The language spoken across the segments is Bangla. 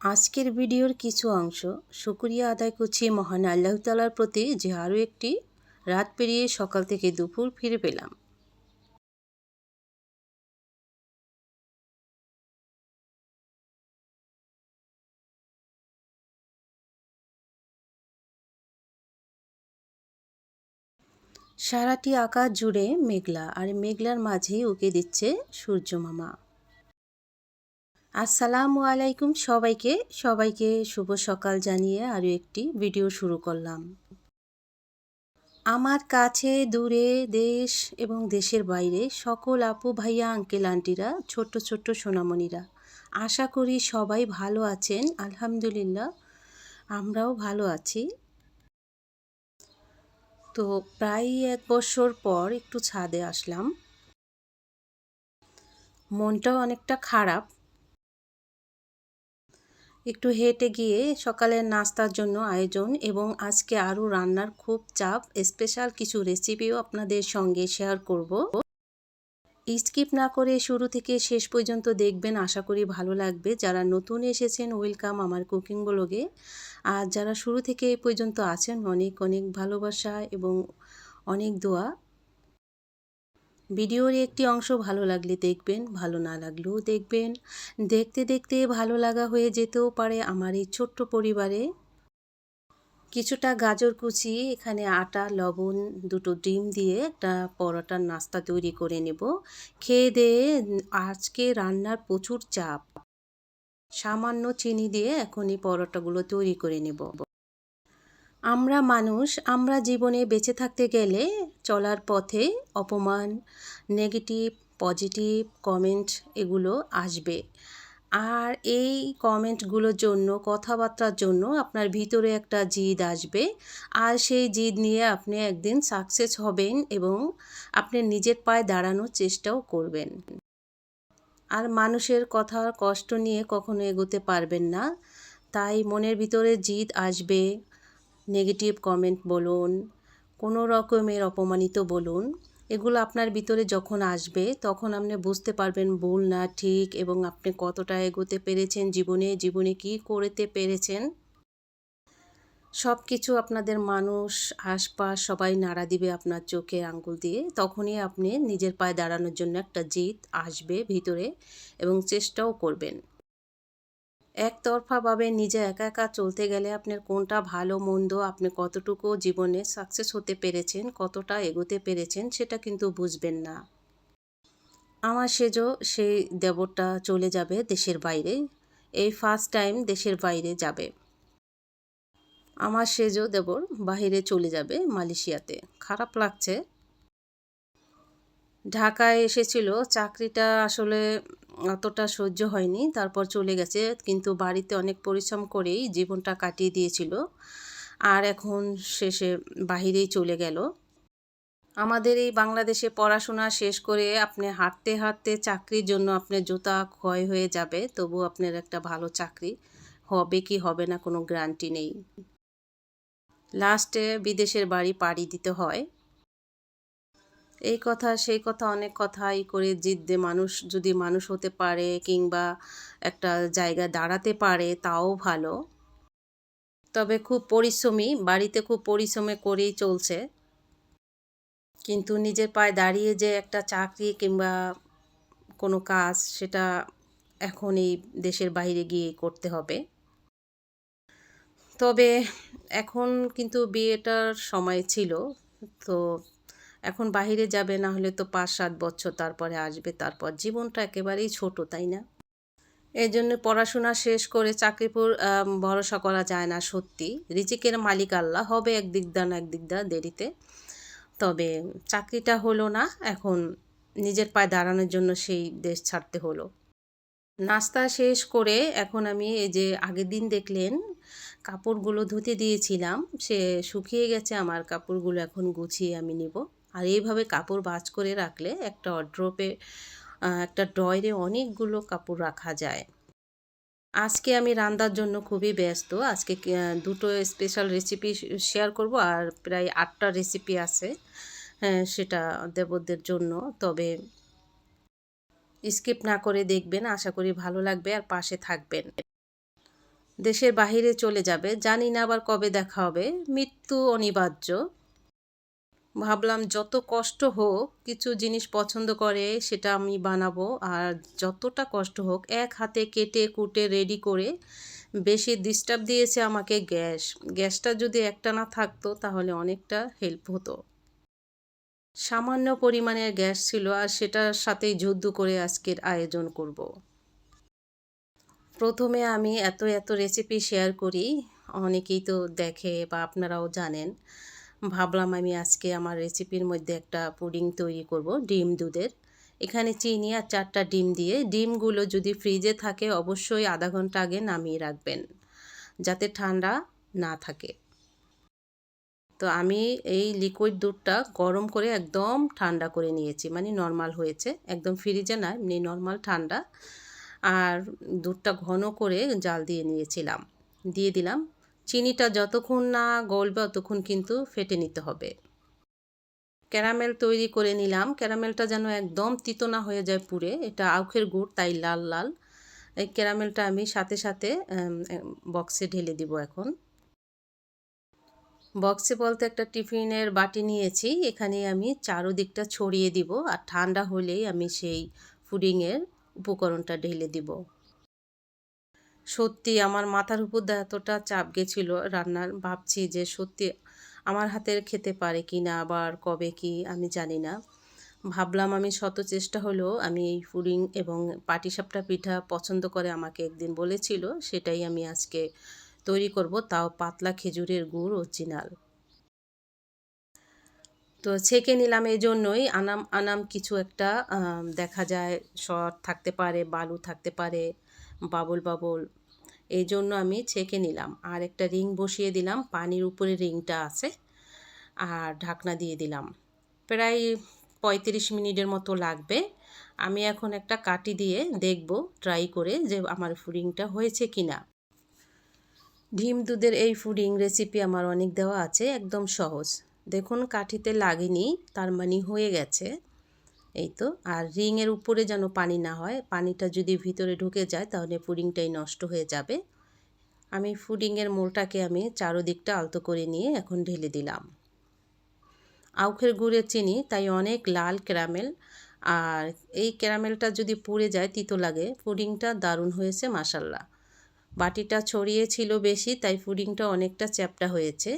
আজকের ভিডিওর কিছু অংশ শুক্রিয়া আদায় করছি মহান আল্লাহ তালার প্রতি যে আরও একটি রাত পেরিয়ে সকাল থেকে দুপুর ফিরে পেলাম। সারাটি আকাশ জুড়ে মেঘলা, আর মেঘলার মাঝেই উকে দিচ্ছে সূর্য মামা। আসসালামু আলাইকুম সবাইকে। সবাইকে শুভ সকাল জানিয়ে আরও একটি ভিডিও শুরু করলাম। আমার কাছে, দূরে, দেশ এবং দেশের বাইরে সকল আপু ভাইয়া, আঙ্কেল, আন্টিরা, ছোট্ট ছোট্ট সোনামণিরা, আশা করি সবাই ভালো আছেন, আলহামদুলিল্লাহ। আমরাও ভালো আছি। তো প্রায় এক বছর পর একটু ছাদে আসলাম। মনটাও অনেকটা খারাপ একটু হেঁটে গিয়ে সকালের নাস্তার জন্য আয়োজন এবং আজকে আরও রান্নার খুব চাপ স্পেশাল কিছু রেসিপিও আপনাদের সঙ্গে শেয়ার করব। স্কিপ না করে শুরু থেকে শেষ পর্যন্ত দেখবেন, আশা করি ভালো লাগবে। যারা নতুন এসেছেন ওয়েলকাম আমার কুকিং ব্লগে আর যারা শুরু থেকে এই পর্যন্ত আছেন, অনেক অনেক ভালোবাসা এবং অনেক দোয়া। ভিডিওর একটি অংশ ভালো লাগলে দেখবেন, ভালো না লাগলেও দেখবেন। দেখতে দেখতে ভালো লাগা হয়ে যেতেও পারে আমার এই ছোট্ট পরিবারে। কিছুটা গাজর কুচি, এখানে আটা, লবণ, দুটো ডিম দিয়ে একটা পরোটার নাস্তা তৈরি করে নেব। খেয়ে দিয়ে আজকে রান্নার প্রচুর চাপ। সামান্য চিনি দিয়ে এখন এই পরোটাগুলো তৈরি করে নেব। আমরা মানুষ, আমরা জীবনে বেঁচে থাকতে গেলে চলার পথে অপমান, নেগেটিভ, পজিটিভ কমেন্ট এগুলো আসবে। আর এই কমেন্টগুলোর জন্য, কথাবার্তার জন্য আপনার ভিতরে একটা জিদ আসবে। আর সেই জিদ নিয়ে আপনি একদিন সাকসেস হবেন এবং আপনি নিজের পায়ে দাঁড়ানোর চেষ্টাও করবেন। আর মানুষের কথার কষ্ট নিয়ে কখনো এগোতে পারবেন না। তাই মনের ভিতরে জিদ আসবে। নেগেটিভ কমেন্ট বলুন, কোনো রকমের অপমানিত বলুন, এগুলো আপনার ভিতরে যখন আসবে, তখন আপনি বুঝতে পারবেন ভুল না, ঠিক, এবং আপনি কতটা এগোতে পেরেছেন জীবনে জীবনে কি করতে পেরেছেন। সব কিছু আপনাদের মানুষ আশপাশ সবাই নাড়া দিবে আপনার চোখে আঙ্গুল দিয়ে, তখনই আপনি নিজের পায়ে দাঁড়ানোর জন্য একটা জিত আসবে ভিতরে এবং চেষ্টাও করবেন। একতরফাভাবে নিজে একা একা চলতে গেলে আপনার কোনটা ভালো, মন্দ, আপনি কতটুকু জীবনে সাকসেস হতে পেরেছেন, কতটা এগোতে পেরেছেন সেটা কিন্তু বুঝবেন না। আমার সেজো সেই দেবরটা চলে যাবে দেশের বাইরে, এই ফার্স্ট টাইম দেশের বাইরে যাবে। আমার সেজো দেবর বাহিরে চলে যাবে মালয়েশিয়াতে। খারাপ লাগছে ঢাকায় এসেছিল, চাকরিটা আসলে অতটা সহ্য হয়নি, তারপর চলে গেছে, কিন্তু বাড়িতে অনেক পরিশ্রম করেই জীবনটা কাটিয়ে দিয়েছিল। আর এখন শেষে বাহিরেই চলে গেল। আমাদের এই বাংলাদেশে পড়াশোনা শেষ করে আপনি হাঁটতে হাঁটতে চাকরির জন্য আপনার জুতা ক্ষয় হয়ে যাবে তবু আপনার একটা ভালো চাকরি। হবে কি হবে না কোনো গ্যারান্টি নেই। লাস্টে বিদেশের বাড়ি পাড়ি দিতে হয়। এই কথা, সেই কথা অনেক কথাই করে জিদ্দে মানুষ, যদি মানুষ হতে পারে কিংবা একটা জায়গায় দাঁড়াতে পারে, তাও ভালো। তবে খুব পরিশ্রমী, বাড়িতে খুব পরিশ্রমে করেই চলছে। কিন্তু নিজের পায়ে দাঁড়িয়ে যে একটা চাকরি কিংবা কোনো কাজ, সেটা এখন এই দেশের বাইরে গিয়ে করতে হবে। তবে এখন কিন্তু বিয়েটার সময় ছিল, তো এখন বাহিরে যাবে, না হলে তো পাঁচ সাত বছর তারপরে আসবে, তারপর জীবনটা একেবারেই ছোট, তাই না? এই জন্য পড়াশোনা শেষ করে চাকরিপুর ভরসা করা যায় না সত্যি। রিচিকের মালিক আল্লাহ, হবে একদিক না একদিক দা দেরিতে। তবে চাকরিটা হলো না, এখন নিজের পায়ে দাঁড়ানোর জন্য সেই দেশ ছাড়তে হলো। নাস্তা শেষ করে এখন আমি এই যে আগের দিন দেখলেন, কাপড়গুলো ধুতে দিয়েছিলাম, সে শুকিয়ে গেছে, আমার কাপড়গুলো এখন গুছিয়ে আমি নিব। আর এইভাবে কাপড় বাজ করে রাখলে একটা অড্রপে একটা ড্রয়ারে অনেকগুলো কাপড় রাখা যায়। আজকে আমি রান্নার জন্য খুবই ব্যস্ত। আজকে দুটো স্পেশাল রেসিপি শেয়ার করব আর প্রায় আটটা রেসিপি আছে হ্যাঁ, সেটা দেবদের জন্য। তবে স্কিপ না করে দেখবেন আশা করি ভালো লাগবে আর পাশে থাকবেন। দেশের বাহিরে চলে যাবে জানি না আবার কবে দেখা হবে। মৃত্যু অনিবার্য। ভাবলাম যত কষ্ট হোক, কিছু জিনিস পছন্দ করে সেটা আমি বানাবো। আর যতটা কষ্ট হোক, এক হাতে কেটে কুটে রেডি করে বেশি ডিস্টার্ব দিয়েছে আমাকে গ্যাস। গ্যাসটা যদি একটা না থাকতো, তাহলে অনেকটা হেল্প হতো। সামান্য পরিমাণের গ্যাস ছিল, আর সেটার সাথেই যুদ্ধ করে আজকের আয়োজন করব। প্রথমে আমি এত এত রেসিপি শেয়ার করি, অনেকেই তো দেখে বা আপনারাও জানেন। ভাবলাম আমি আজকে আমার রেসিপির মধ্যে একটা পুডিং তৈরি করব, ডিম দুধের। এখানে চিনি আর চারটা ডিম দিয়ে, ডিমগুলো যদি ফ্রিজে থাকে অবশ্যই আধা ঘণ্টা আগে নামিয়ে রাখবেন, যাতে ঠান্ডা না থাকে। তো আমি এই লিকুইড দুধটা গরম করে একদম ঠান্ডা করে নিয়েছি মানে নর্মাল হয়েছে। একদম ফ্রিজে না, এমনি নর্মাল ঠান্ডা। আর দুধটা ঘন করে জাল দিয়ে নিয়েছিলাম। দিয়ে দিলাম চিনিটা যতক্ষণ না গলবে ততক্ষণ কিন্তু ফেটে নিতে হবে। ক্যারামেল তৈরি করে নিলাম। ক্যারামেলটা যেন একদম তিতো না হয়ে যায় পুরে এটা আউখের গুড়, তাই লাল লাল। এই ক্যারামেলটা আমি সাথে সাথে বক্সে ঢেলে দিব এখন। বক্সে বলতে একটা টিফিনের বাটি নিয়েছি। এখানে আমি চারোদিকটা ছড়িয়ে দিব। আর ঠান্ডা হলেই আমি সেই ফুডিংয়ের উপকরণটা ঢেলে দিব। সত্যি আমার মাথার উপর এতটা চাপ গেছিল রান্নার, ভাবছি যে সত্যি আমার হাতের খেতে পারে কি না আবার কবে কি আমি জানি না। ভাবলাম আমি শত চেষ্টা হলেও আমি এই ফুডিং এবং পাটিসাপটা পিঠা পছন্দ করে আমাকে একদিন বলেছিল, সেটাই আমি আজকে তৈরি করব, তাও পাতলা খেজুরের গুড় অরিজিনাল। তো ছেঁকে নিলাম এই জন্যই আনাম আনাম কিছু একটা দেখা যায় শর্ট থাকতে পারে, বালু থাকতে পারে বাবল বাবল। এই জন্য আমি ছেঁকে নিলাম। আর একটা রিং বসিয়ে দিলাম। পানির উপরে রিংটা আছে। আর ঢাকনা দিয়ে দিলাম। প্রায় পঁয়ত্রিশ মিনিটের মতো লাগবে। আমি এখন একটা কাটি দিয়ে দেখব ট্রাই করে যে আমার ফুডিংটা হয়েছে কি না ডিম দুধের এই ফুডিং রেসিপি আমার অনেক দেওয়া আছে। একদম সহজ। দেখুন, কাঠিতে লাগেনি, তার মানে হয়ে গেছে। এই তো। আর রিংয়ের উপরে যেন পানি না হয়, পানিটা যদি ভিতরে ঢুকে যায় তাহলে পুডিংটাই নষ্ট হয়ে যাবে। আমি ফুডিংয়ের মোলটাকে আমি চারোদিকটা আলতো করে নিয়ে এখন ঢেলে দিলাম। আউখের গুড়ে চিনি, তাই অনেক লাল ক্যারামেল। আর এই ক্যারামেলটা যদি পুড়ে যায়, তিতো লাগে। পুডিংটা দারুণ হয়েছে মাসাল্লাহ বাটিটা ছড়িয়ে ছিল বেশি, তাই পুডিংটা অনেকটা চ্যাপটা হয়েছে।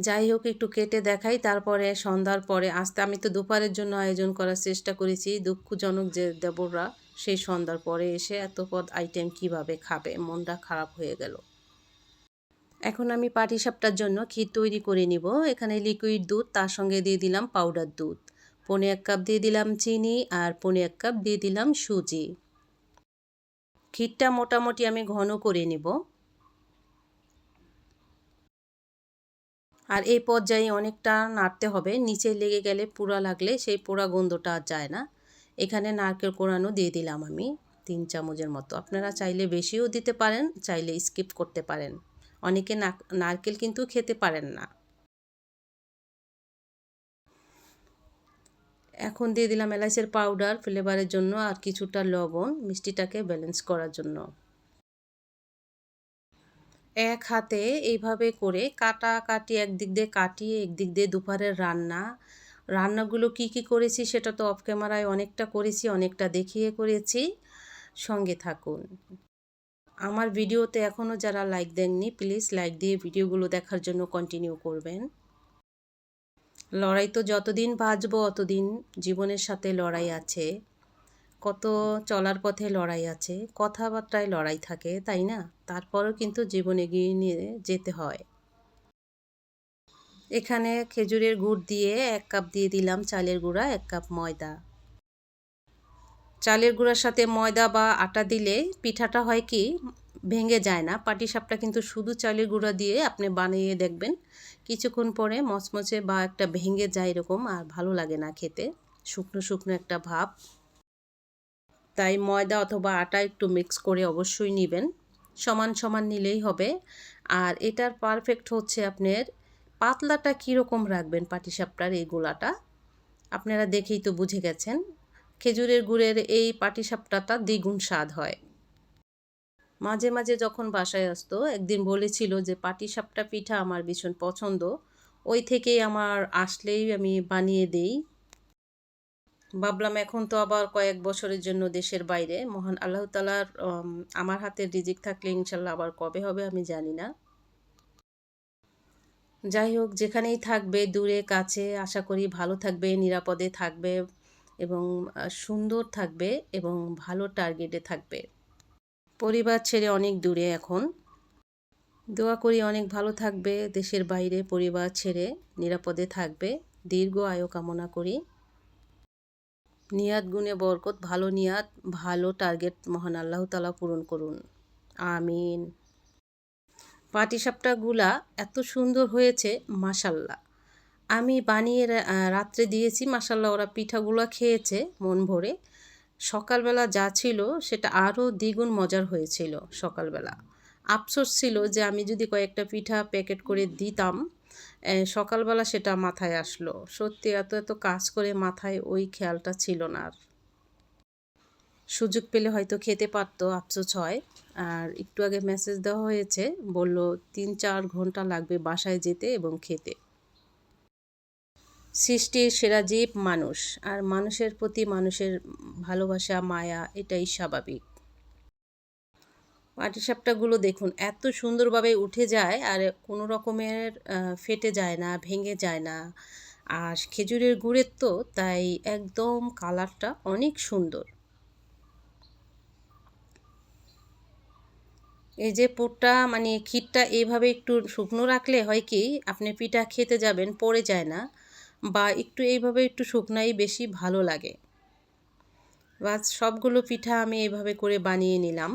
যাই হোক একটু কেটে দেখাই, তারপরে সন্ধ্যার পরে আসতে, আমি তো দুপুরের জন্য আয়োজন করার চেষ্টা করেছি, দুঃখজনক যে দেবররা সেই সন্ধ্যার পরে এসে এত পদ আইটেম কীভাবে খাবে, মনটা খারাপ হয়ে গেল। এখন আমি পাটিসাপটার জন্য ক্ষীর তৈরি করে নিব, এখানে লিকুইড দুধ, তার সঙ্গে দিয়ে দিলাম পাউডার দুধ। পনে এক কাপ দিয়ে দিলাম চিনি আর পনে এক কাপ দিয়ে দিলাম সুজি। ক্ষীরটা মোটামুটি আমি ঘন করে নিব। আর এই পর্যায়ে অনেকটা নাড়তে হবে। নিচে লেগে গেলে পোড়া লাগলে সেই পোড়া গন্ধটা আর যায় না। এখানে নারকেল কোড়ানো দিয়ে দিলাম আমি তিন চামচের মতো। আপনারা চাইলে বেশিও দিতে পারেন, চাইলে স্কিপ করতে পারেন। অনেকে নারকেল কিন্তু খেতে পারেন না। এখন দিয়ে দিলাম এলাচের পাউডার ফ্লেভারের জন্য আর কিছুটা লবণ মিষ্টিটাকে ব্যালেন্স করার জন্য। এক হাতে এইভাবে করে কাটা কাটি একদিক দিয়ে কাটিয়ে একদিক দিয়ে দুপুরের রান্না। রান্নাগুলো কি কি করেছি সেটা তো অফ ক্যামেরায় অনেকটা করেছি, অনেকটা দেখিয়ে করেছি। সঙ্গে থাকুন। আমার ভিডিওতে এখনও যারা লাইক দেননি প্লিজ লাইক দিয়ে ভিডিওগুলো দেখার জন্য কন্টিনিউ করবেন। লড়াই তো যতদিন বাঁচবো, অতদিন জীবনের সাথে লড়াই আছে। কত চলার পথে লড়াই আছে, কথাবার্তায় লড়াই থাকে, তাই না? তারপরও কিন্তু জীবন এগিয়ে নিয়ে যেতে হয়। এখানে খেজুরের গুড় দিয়ে এক কাপ দিয়ে দিলাম চালের গুঁড়া, এক কাপ ময়দা। চালের গুঁড়ার সাথে ময়দা বা আটা দিলে পিঠাটা হয় কি, ভেঙে যায় না। পাটিসাপটা কিন্তু শুধু চালের গুঁড়া দিয়ে আপনি বানিয়ে দেখবেন। কিছুক্ষণ পরে মচমচে বা একটা ভেঙে যায় এরকম, আর ভালো লাগে না খেতে। শুকনো শুকনো একটা ভাব। তাই ময়দা অথবা আটা একটু মিক্স করে অবশ্যই নেবেন। সমান সমান নিলেই হবে। আর এটার পারফেক্ট হচ্ছে আপনার পাতলাটা কীরকম রাখবেন পাটিসাপটার এই গোলাটা? আপনারা দেখেই তো বুঝে গেছেন, খেজুরের গুড়ের এই পাটিসাপটাটা দ্বিগুণ স্বাদ হয়। মাঝে মাঝে যখন বাসায় আসতো, একদিন বলেছিল যে, পাটিসাপটা পিঠা আমার ভীষণ পছন্দ। ওই থেকেই আমার আসলেই আমি বানিয়ে দেই। ভাবলাম এখন তো আবার কয়েক বছরের জন্য দেশের বাইরে। মহান আল্লাহ তালার আমার হাতের রিজিক থাকলে ইনশাল্লাহ আবার কবে হবে আমি জানি না। যাই হোক, যেখানেই থাকবে, দূরে, কাছে, আশা করি ভালো থাকবে, নিরাপদে থাকবে এবং সুন্দর থাকবে এবং ভালো টার্গেটে থাকবে। পরিবার ছেড়ে অনেক দূরে এখন। দোয়া করি অনেক ভালো থাকবে, দেশের বাইরে পরিবার ছেড়ে নিরাপদে থাকবে। দীর্ঘ আয়ু কামনা করি। নিয়াত গুণে বরকত, ভালো নিয়াত, ভালো টার্গেট মহান আল্লাহ তালা পূরণ করুন। আমিন। পাটিসাপটাগুলা এত সুন্দর হয়েছে মাসাল্লাহ আমি বানিয়ে রাত্রে দিয়েছি মাসাল্লাহ ওরা পিঠাগুলো খেয়েছে মন ভরে। সকালবেলা যা ছিল সেটা আরও দ্বিগুণ মজার হয়েছিল সকালবেলা। আফসোস ছিল যে আমি যদি কয়েকটা পিঠা প্যাকেট করে দিতাম সকালবেলা সেটা মাথায় আসলো। সত্যি এত এত কাজ করে মাথায় ওই খেয়ালটা ছিল না আর। সুযোগ পেলে হয়তো খেতে পারতো, আফসোস হয়। আর একটু আগে মেসেজ দেওয়া হয়েছে, বলল তিন চার ঘণ্টা লাগবে বাসায় যেতে এবং খেতে। সৃষ্টির সেরা জীব মানুষ, আর মানুষের প্রতি মানুষের ভালোবাসা, মায়া, এটাই স্বাভাবিক। পাটিসাপটাগুলো দেখুন, এত সুন্দরভাবে উঠে যায় আর কোনো রকমের ফেটে যায় না, ভেঙে যায় না। আর খেজুরের গুড়ের তো, তাই একদম কালারটা অনেক সুন্দর। এই যে পুরটা মানে ক্ষীরটা এইভাবে একটু শুকনো রাখলে হয় কি, আপনি পিঠা খেতে যাবেন, পড়ে যায় না বা একটু এইভাবে একটু শুকনাই বেশি ভালো লাগে। বাস, সবগুলো পিঠা আমি এইভাবে করে বানিয়ে নিলাম।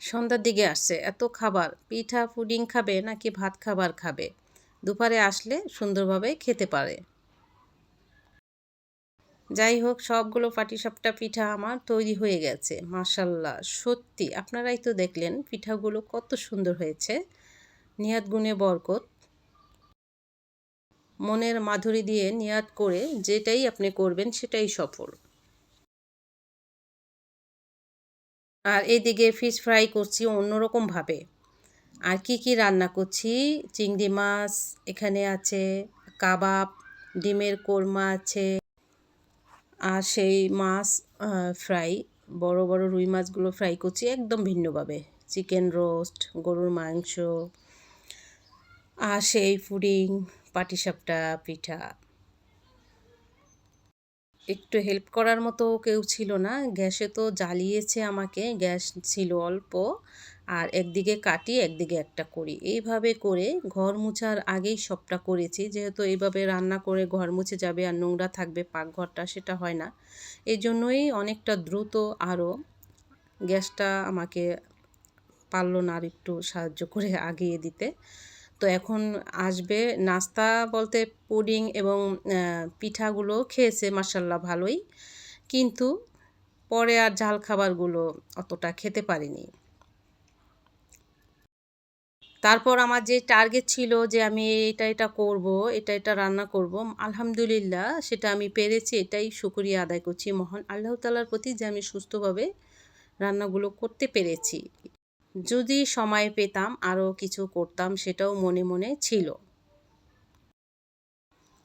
সন্ধ্যার দিকে আসছে। এত খাবার, পিঠা পুডিং খাবে নাকি ভাত খাবার খাবে? দুপুরে আসলে সুন্দরভাবে খেতে পারে। যাই হোক, সবগুলো পাটিসাপটা পিঠা আমার তৈরি হয়ে গেছে। মাশাল্লাহ, সত্যি আপনারাই তো দেখলেন পিঠাগুলো কত সুন্দর হয়েছে। নিয়াত গুণে বরকত। মনের মাধুরী দিয়ে নিয়াত করে যেটাই আপনি করবেন সেটাই সফল। আর এইদিকে ফিশ ফ্রাই করছি অন্যরকম ভাবে আর কি কি রান্না করছি? চিংড়ি মাছ, এখানে আছে কাবাব, ডিমের কোরমা আছে, আর সেই মাছ ফ্রাই বড় বড় রুই মাছগুলো ফ্রাই করছি একদম ভিন্নভাবে। চিকেন রোস্ট গরুর মাংস, আর সেই পুডিং, পাটিসাপটা, পিঠা। একটু হেল্প করার মতো কেউ ছিল না। গ্যাসে তো জ্বালিয়েছে আমাকে, গ্যাস ছিল অল্প। আর একদিকে কাটি, একদিকে একটা করি। এইভাবে করে ঘর মুছার আগেই সবটা করেছি। যেহেতু এইভাবে রান্না করে ঘর মুছে যাবে আর নোংরা থাকবে পাকঘরটা, সেটা হয় না। এই জন্যই অনেকটা দ্রুত আরও গ্যাসটা আমাকে পারল না আর একটু সাহায্য করে আগিয়ে দিতে। তো এখন আসবে নাস্তা বলতে পুডিং এবং পিঠাগুলো খেয়েছে মার্শাল্লাহ ভালোই। কিন্তু পরে আর ঝাল খাবারগুলো অতটা খেতে পারিনি। তারপর আমার যে টার্গেট ছিল যে আমি এটা এটা করব, এটা এটা রান্না করব, আলহামদুলিল্লাহ সেটা আমি পেরেছি, এটাই শুকরিয়া আদায় করছি মহান আল্লাহ তালার প্রতি যে আমি সুস্থভাবে রান্নাগুলো করতে পেরেছি। যদি সময় পেতাম আরও কিছু করতাম সেটাও মনে মনে ছিল।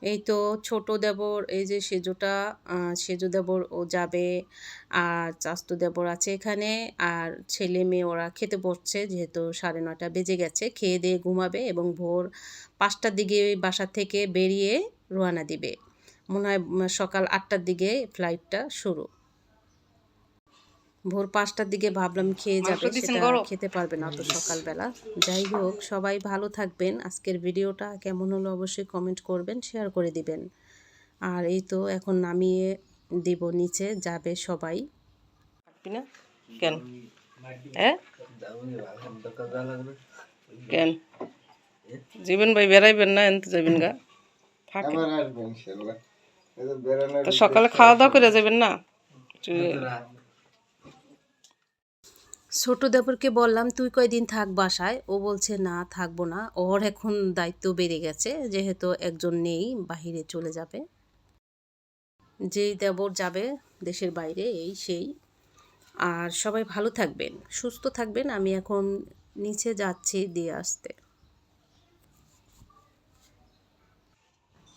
এই তো ছোট দেবর, এই যে সেজোটা সেজো দেবর ও যাবে, আর চাস্তু দেবর আছে এখানে, আর ছেলে মেয়ে ওরা খেতে বসছে, যেহেতু সাড়ে নটা বেজে গেছে, খেয়ে দিয়ে ঘুমাবে এবং ভোর পাঁচটার দিকে বাসা থেকে বেরিয়ে রওনা দিবে। মনে হয় সকাল আটটার দিকে ফ্লাইটটা শুরু। ভোর পাঁচটার দিকে ভাবলাম খেয়ে যাবে সেটা খেতে পারবে না অত সকালবেলা। যাই হোক সবাই ভালো থাকবেন। আজকের ভিডিওটা কেমন হলো অবশ্যই কমেন্ট করবেন শেয়ার করে দিবেন। আর এই তো এখন নামিয়ে দিব নিচে যাবে সবাই। না? কেন? হ্যাঁ? কেন? জীবন ভাই বেড়াইবেন না এনতে যাবেন গা? সকালে খাওয়া দাওয়া করে যাবেন না? ছোট দেবরকে বললাম, তুই কয়দিন থাক বাসায়? ও বলছে, না, থাকব না। ওর এখন দায়িত্ব বেড়ে গেছে, যেহেতু একজন নেই, বাহিরে চলে যাবে। যেই দেবর যাবে দেশের বাইরে, এই সেই। আর সবাই ভালো থাকবেন, সুস্থ থাকবেন। আমি এখন নিচে যাচ্ছি দিয়ে আসতে।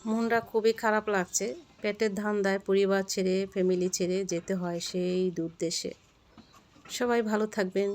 মনটা খুবই খারাপ লাগছে। পেটের ধান ধান্দায় পরিবার ছেড়ে ফ্যামিলি ছেড়ে যেতে হয় সেই দূর দেশে সবাই ভালো থাকবেন।